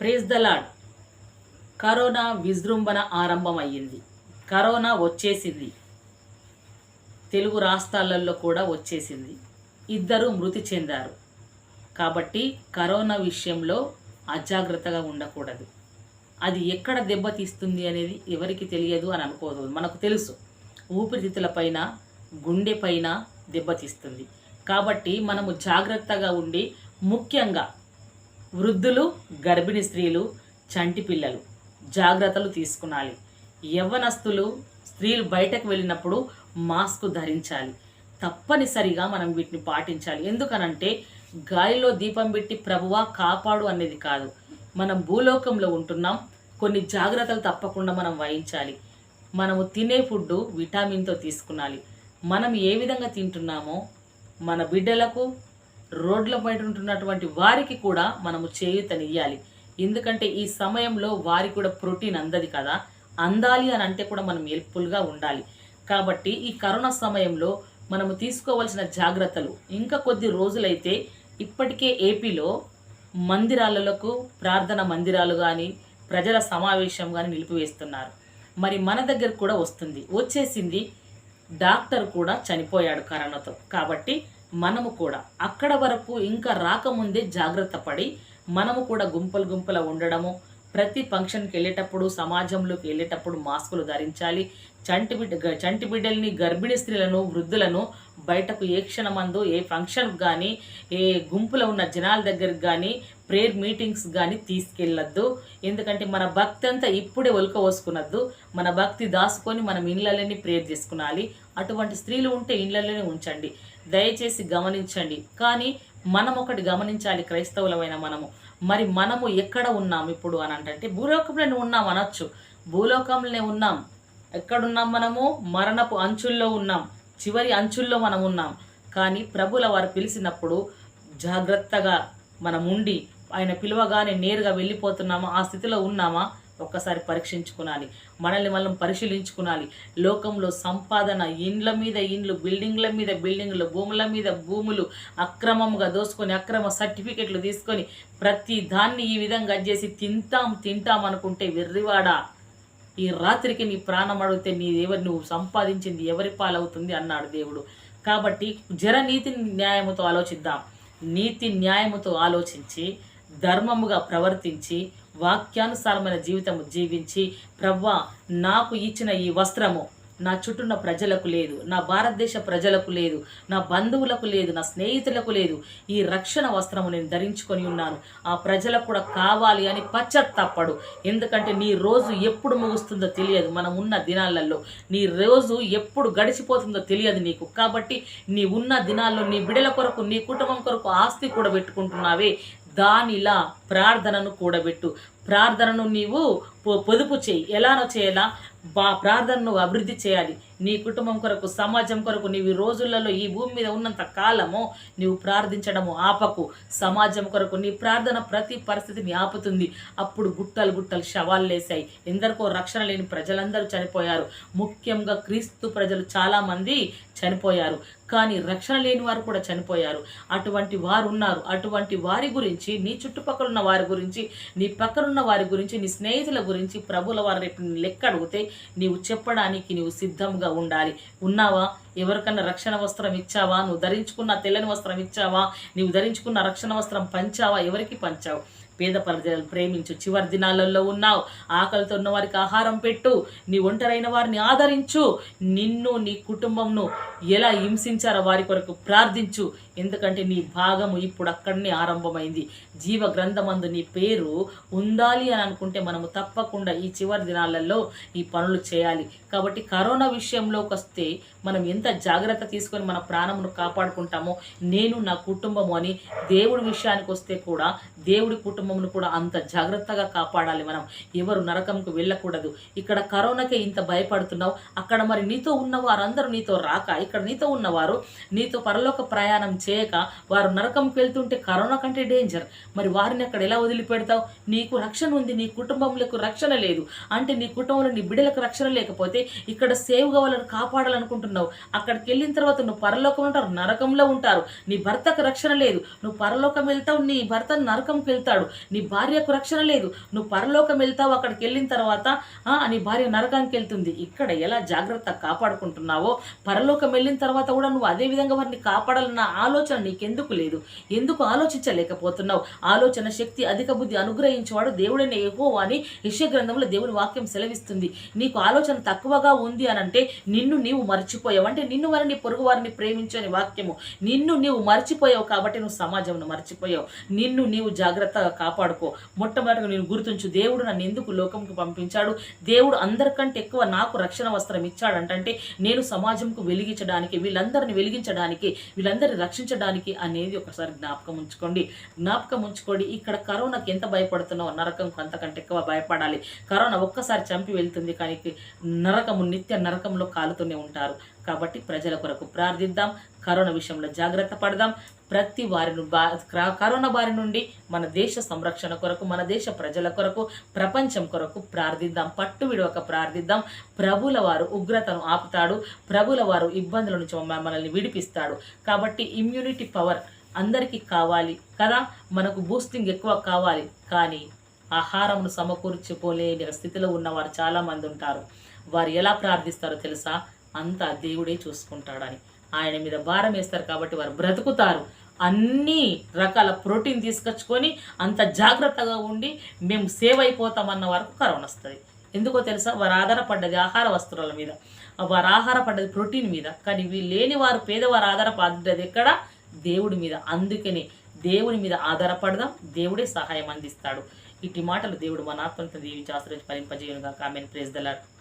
Praise the lord corona విజృంభణ ఆరంభమయ్యింది. Corona వచ్చేసింది. తెలుగు రాష్ట్రాలలో కూడా వచ్చేసింది. ఇద్దరు మృతి చెందారు. కాబట్టి కరోనా విషయంలో అజాగ్రత్తగా ఉండకూడదు. అది ఎక్కడ దెబ్బతీస్తుంది అనేది ఎవరికి తెలియదు అని అనుకోదు మనకు తెలుసు. ఊపిరితిత్తులపైన గుండెపైన దెబ్బతీస్తుంది కాబట్టి మనము జాగ్రత్తగా ఉండి ముఖ్యంగా వృద్ధులు గర్భిణీ స్త్రీలు చంటి పిల్లలు జాగ్రత్తలు తీసుకునాలి. యవ్వనస్తులు స్త్రీలు బయటకు వెళ్ళినప్పుడు మాస్క్ ధరించాలి. తప్పనిసరిగా మనం వీటిని పాటించాలి. ఎందుకనంటే గాలిలో దీపం పెట్టి ప్రభువా కాపాడు అనేది కాదు. మనం భూలోకంలో ఉంటున్నాం. కొన్ని జాగ్రత్తలు తప్పకుండా మనం వహించాలి. మనము తినే ఫుడ్ విటామిన్తో తీసుకునాలి. మనం ఏ విధంగా తింటున్నామో మన బిడ్డలకు రోడ్ల బయట ఉంటున్నటువంటి వారికి కూడా మనము చేయూతనియ్యాలి ఎందుకంటే ఈ సమయంలో వారికి కూడా ప్రోటీన్ అందది కదా. అందాలి అని అంటే కూడా మనం హెల్ప్ఫుల్గా ఉండాలి. కాబట్టి ఈ కరోనా సమయంలో మనము తీసుకోవాల్సిన జాగ్రత్తలు ఇంకా కొద్ది రోజులైతే ఇప్పటికే ఏపీలో మందిరాలకు ప్రార్థన మందిరాలు కానీ ప్రజల సమావేశం కానీ నిలిపివేస్తున్నారు. మరి మన దగ్గర కూడా వస్తుంది. వచ్చేసింది డాక్టర్ కూడా చనిపోయాడు కరోనాతో. కాబట్టి మనము కూడా అక్కడ వరకు ఇంకా రాకముందే జాగ్రత్త పడి మనము కూడా గుంపలు గుంపల ఉండడము. ప్రతి ఫంక్షన్కి వెళ్ళేటప్పుడు సమాజంలోకి వెళ్ళేటప్పుడు మాస్కులు ధరించాలి. చంటి బిడ్డ చంటి బిడ్డల్ని గర్భిణీ స్త్రీలను వృద్ధులను బయటకు ఏ క్షణమందు ఏ ఫంక్షన్కి కానీ ఏ గుంపులో ఉన్న జనాల దగ్గరికి కానీ ప్రేయర్ మీటింగ్స్ కానీ తీసుకెళ్ళొద్దు. ఎందుకంటే మన భక్తి అంతా ఇప్పుడే ఒలుకవోసుకున్నద్దు మన భక్తి దాచుకొని మనం ఇళ్ళలోనే ప్రేయర్ చేసుకునాలి. అటువంటి స్త్రీలు ఉంటే ఇండ్లలోనే ఉంచండి. దయచేసి గమనించండి. కానీ మనం ఒకటి గమనించాలి క్రైస్తవులమైన మనము. మరి మనము ఎక్కడ ఉన్నాం ఇప్పుడు అని అంటే భూలోకంలోనే ఉన్నాం అనొచ్చు. భూలోకంలోనే ఉన్నాం. ఎక్కడున్నాం మనము? మరణపు అంచుల్లో ఉన్నాం. చివరి అంచుల్లో మనం ఉన్నాం. కానీ ప్రభుల వారు పిలిచినప్పుడు జాగ్రత్తగా మనం ఉండి ఆయన పిలవగానే నేరుగా వెళ్ళిపోతున్నామా? ఆ స్థితిలో ఉన్నామా? ఒక్కసారి పరీక్షించుకునాలి మనల్ని మనం పరిశీలించుకునాలి. లోకంలో సంపాదన ఇండ్ల మీద ఇండ్లు బిల్డింగ్ల మీద బిల్డింగ్లు భూముల మీద భూములు అక్రమంగా దోసుకొని అక్రమ సర్టిఫికెట్లు తీసుకొని ప్రతి దాన్ని ఈ విధంగా చేసి తింటాం తింటాం అనుకుంటే వెర్రివాడా. ఈ రాత్రికి నీ ప్రాణం అడిగితే నీ ఎవరు నువ్వు సంపాదించింది ఎవరి పాలవుతుంది అన్నాడు దేవుడు. కాబట్టి జరనీతి న్యాయముతో ఆలోచిద్దాం. నీతి న్యాయముతో ఆలోచించి ధర్మముగా ప్రవర్తించి వాక్యానుసారమైన జీవితము జీవించి ప్రవ్వా నాకు ఇచ్చిన ఈ వస్త్రము నా చుట్టూన్న ప్రజలకు లేదు నా భారతదేశ ప్రజలకు లేదు నా బంధువులకు లేదు నా స్నేహితులకు లేదు. ఈ రక్షణ వస్త్రము నేను ధరించుకొని ఉన్నాను. ఆ ప్రజలకు కూడా కావాలి అని పశ్చత్తప్పడు ఎందుకంటే నీ రోజు ఎప్పుడు ముగుస్తుందో తెలియదు మనం ఉన్న దినాలలో. నీ రోజు ఎప్పుడు గడిచిపోతుందో తెలియదు నీకు. కాబట్టి నీ ఉన్న దినాల్లో నీ బిడల కొరకు నీ కుటుంబం కొరకు ఆస్తి కూడా పెట్టుకుంటున్నావే. దానిలా ప్రార్థనను కూడబెట్టు. ప్రార్థనను నీవు పొ- పొదుపు చేయి. ఎలానో చేయాలా? బా ప్రార్థనను అభివృద్ధి చేయాలి. నీ కుటుంబం కొరకు సమాజం కొరకు నీవు రోజులలో ఈ భూమి మీద ఉన్నంత కాలము నీవు ప్రార్థించడము ఆపకు. సమాజం కొరకు నీ ప్రార్థన ప్రతి పరిస్థితిని ఆపుతుంది. అప్పుడు గుట్టలు గుట్టలు శవాలు లేశాయి. ఎందరికో రక్షణ లేని ప్రజలందరూ చనిపోయారు. ముఖ్యంగా క్రీస్తు ప్రజలు చాలామంది చనిపోయారు. కానీ రక్షణ లేని వారు కూడా చనిపోయారు. అటువంటి వారు ఉన్నారు. అటువంటి వారి గురించి నీ చుట్టుపక్కల ఉన్న వారి గురించి నీ పక్కనున్న వారి గురించి నీ స్నేహితుల గురించి ప్రభుల వారిని రేపు లెక్క అడిగితే నీవు చెప్పడానికి నీవు సిద్ధంగా ఉండాలి. ఉన్నావా? ఎవరికన్నా రక్షణ వస్త్రం ఇచ్చావా? నువ్వు ధరించుకున్న తెల్లని వస్త్రం ఇచ్చావా? నువ్వు ధరించుకున్న రక్షణ వస్త్రం పంచావా? ఎవరికి పంచావు? పేద ప్రజలను ప్రేమించు చివరి దినాలలో ఉన్నావు. ఆకలితో ఉన్న వారికి ఆహారం పెట్టు. నీ ఒంటరైన వారిని ఆదరించు. నిన్ను నీ కుటుంబంను ఎలా హింసించారో వారి కొరకు ప్రార్థించు. ఎందుకంటే నీ భాగము ఇప్పుడు అక్కడనే ఆరంభమైంది. జీవ గ్రంథమందు నీ పేరు ఉండాలి అని అనుకుంటే మనము తప్పకుండా ఈ చివరి దినాలలో ఈ పనులు చేయాలి. కాబట్టి కరోనా విషయంలోకి వస్తే మనం ఎంత జాగ్రత్త తీసుకొని మన ప్రాణమును కాపాడుకుంటామో నేను నా కుటుంబము అని దేవుడి విషయానికి వస్తే కూడా దేవుడి కుటుంబం కుటుంబమును కూడా అంత జాగ్రత్తగా కాపాడాలి మనం. ఎవరు నరకంకు వెళ్ళకూడదు. ఇక్కడ కరోనాకే ఇంత భయపడుతున్నావు. అక్కడ మరి నీతో ఉన్న వారందరూ నీతో రాక ఇక్కడ నీతో ఉన్నవారు నీతో పరలోక ప్రయాణం చేయక వారు నరకంకి వెళ్తుంటే కరోనా కంటే డేంజర్ మరి వారిని అక్కడ ఎలా వదిలిపెడతావు? నీకు రక్షణ ఉంది నీ కుటుంబంలో రక్షణ లేదు. అంటే నీ కుటుంబంలో నీ బిడ్డలకు రక్షణ లేకపోతే ఇక్కడ సేవ్గా వాళ్ళని కాపాడాలనుకుంటున్నావు. అక్కడికి వెళ్ళిన తర్వాత నువ్వు పరలోకం ఉంటారు నరకంలో ఉంటారు. నీ భర్తకు రక్షణ లేదు. నువ్వు పరలోకం వెళ్తావు నీ భర్త నరకంకి వెళ్తాడు. నీ భార్యకు రక్షణ లేదు. నువ్వు పరలోకం వెళ్తావు అక్కడికి వెళ్ళిన తర్వాత ఆ, నీ భార్య నరకానికి వెళ్తుంది. ఇక్కడ ఎలా జాగ్రత్త కాపాడుకుంటున్నావో పరలోకం వెళ్ళిన తర్వాత కూడా నువ్వు అదే విధంగా వారిని కాపాడాలన్న ఆలోచన నీకెందుకు లేదు. ఎందుకు ఆలోచించలేకపోతున్నావు? ఆలోచన శక్తి అధిక బుద్ధి అనుగ్రహించేవాడు దేవుడైన ఎహో అని యశ్య గ్రంథంలో దేవుని వాక్యం సెలవిస్తుంది. నీకు ఆలోచన తక్కువగా ఉంది అని అంటే నిన్ను నీవు మర్చిపోయావు. అంటే నిన్ను వారిని పొరుగు వారిని ప్రేమించని వాక్యము. నిన్ను నీవు మర్చిపోయావు కాబట్టి నువ్వు సమాజంను మర్చిపోయావు. నిన్ను నీవు జాగ్రత్తగా కాపాడుకో. మొట్టమొదటిగా నేను గుర్తుంచు దేవుడు నన్ను ఎందుకు లోకంకి పంపించాడు? దేవుడు అందరికంటే ఎక్కువ నాకు రక్షణ వస్త్రం ఇచ్చాడంటే నేను సమాజంకు వెలిగించడానికి వీళ్ళందరిని వెలిగించడానికి వీళ్ళందరిని రక్షించడానికి అనేది ఒకసారి జ్ఞాపకం ఉంచుకోండి. జ్ఞాపకం ఉంచుకోండి ఇక్కడ కరోనాకి ఎంత భయపడుతున్నావు నరకంకు అంతకంటే ఎక్కువ భయపడాలి. కరోనా ఒక్కసారి చంపి వెళ్తుంది కానీ నరకము నిత్య నరకంలో కాలుతూనే ఉంటారు. కాబట్టి ప్రజల కొరకు ప్రార్థిద్దాం. కరోనా విషయంలో జాగ్రత్త పడదాం. ప్రతి వారిని బా కరోనా బారి నుండి మన దేశ సంరక్షణ కొరకు మన దేశ ప్రజల కొరకు ప్రపంచం కొరకు ప్రార్థిద్దాం. పట్టు విడవక ప్రార్థిద్దాం. ప్రభుల వారు ఉగ్రతను ఆపుతాడు. ప్రభుల వారు ఇబ్బందుల నుంచి మనల్ని విడిపిస్తాడు. కాబట్టి ఇమ్యూనిటీ పవర్ అందరికీ కావాలి కదా? మనకు బూస్టింగ్ ఎక్కువ కావాలి. కానీ ఆహారమును సమకూర్చుకోలేని స్థితిలో ఉన్నవారు చాలామంది ఉంటారు. వారు ఎలా ప్రార్థిస్తారో తెలుసా? అంతా దేవుడే చూసుకుంటాడని. ఆయన మీద భారం వేస్తారు కాబట్టి వారు బ్రతుకుతారు. అన్ని రకాల ప్రోటీన్ తీసుకొచ్చుకొని అంత జాగ్రత్తగా ఉండి మేము సేవ్ అయిపోతామన్న వరకు కరోనా వస్తుంది. ఎందుకో తెలుసా? వారు ఆధారపడ్డది ఆహార వస్తువుల మీద వారు ఆహారపడ్డది ప్రోటీన్ మీద. కానీ వీళ్ళు లేని వారు పేదవారు ఆధారపడ్డది ఎక్కడ? దేవుడి మీద. అందుకని దేవుని మీద ఆధారపడదాం దేవుడే సహాయం అందిస్తాడు. ఇటు మాటలు దేవుడు మన ఆత్మతో దీవించి ఆశ్రయించి ఫలింపజేయునుగా కామెంట్ ప్రేజ్ దలాడు